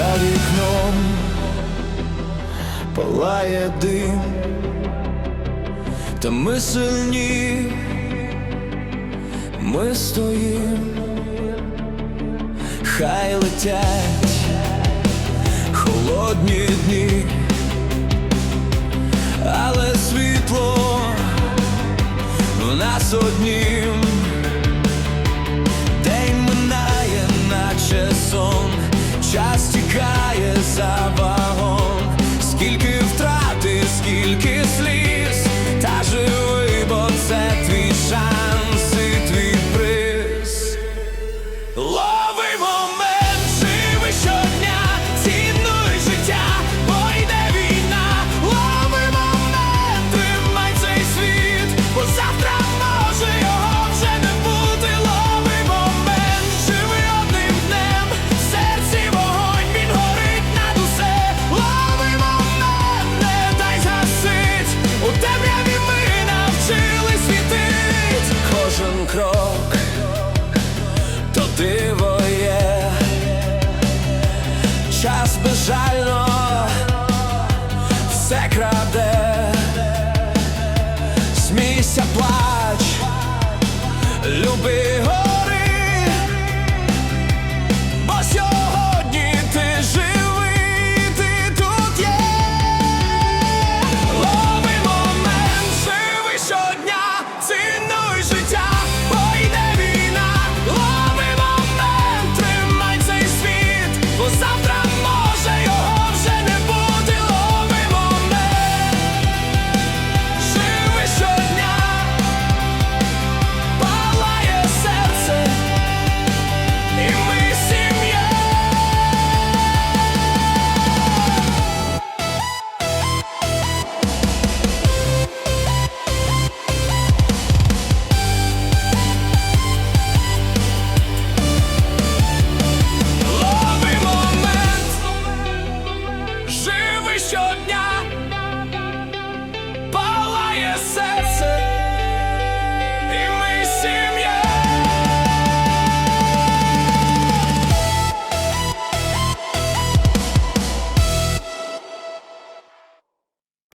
За вікном. Палає дим, та ми сильні, ми стоїмо, хай летять холодні дні, але світло в нас однім. За вагон, скільки втрати, скільки сліз, та живий, бо це твій шанс і твій приз. То диво є, час безжально щодня.